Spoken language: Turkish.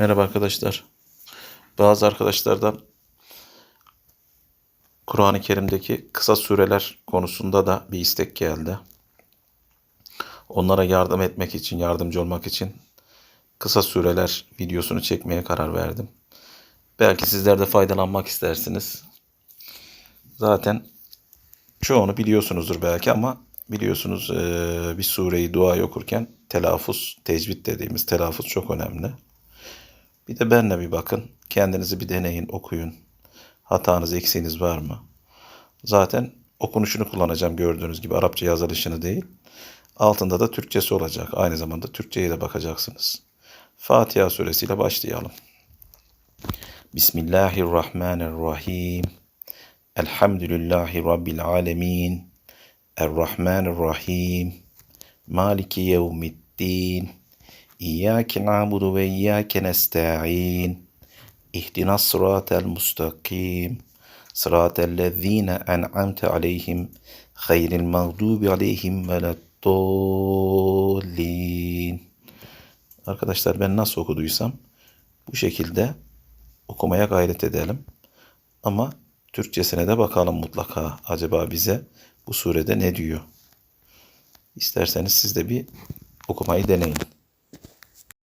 Merhaba arkadaşlar. Bazı arkadaşlardan Kur'an-ı Kerim'deki kısa sureler konusunda da bir istek geldi. Onlara yardım etmek için, yardımcı olmak için kısa sureler videosunu çekmeye karar verdim. Belki sizler de faydalanmak istersiniz. Zaten çoğunu biliyorsunuzdur belki ama biliyorsunuz bir sureyi dua okurken telaffuz, tecvid dediğimiz telaffuz çok önemli. Bir de benle bir bakın. Kendinizi bir deneyin, okuyun. Hatanız, eksiğiniz var mı? Zaten okunuşunu kullanacağım gördüğünüz gibi. Arapça yazılışını değil. Altında da Türkçesi olacak. Aynı zamanda Türkçe'ye de bakacaksınız. Fatiha suresiyle başlayalım. Bismillahirrahmanirrahim. Elhamdülillahi Rabbil alemin. Errahmanirrahim. Maliki yevmiddin. İyyâke na'budu ve iyyâke nesta'in. İhdinas sıratel mustakim. Sıratel lezîne en'amte aleyhim. Hayril mağdubi aleyhim veleddallin. Arkadaşlar ben nasıl okuduysam bu şekilde okumaya gayret edelim. Ama Türkçesine de bakalım mutlaka. Acaba bize bu surede ne diyor? İsterseniz siz de bir okumayı deneyin.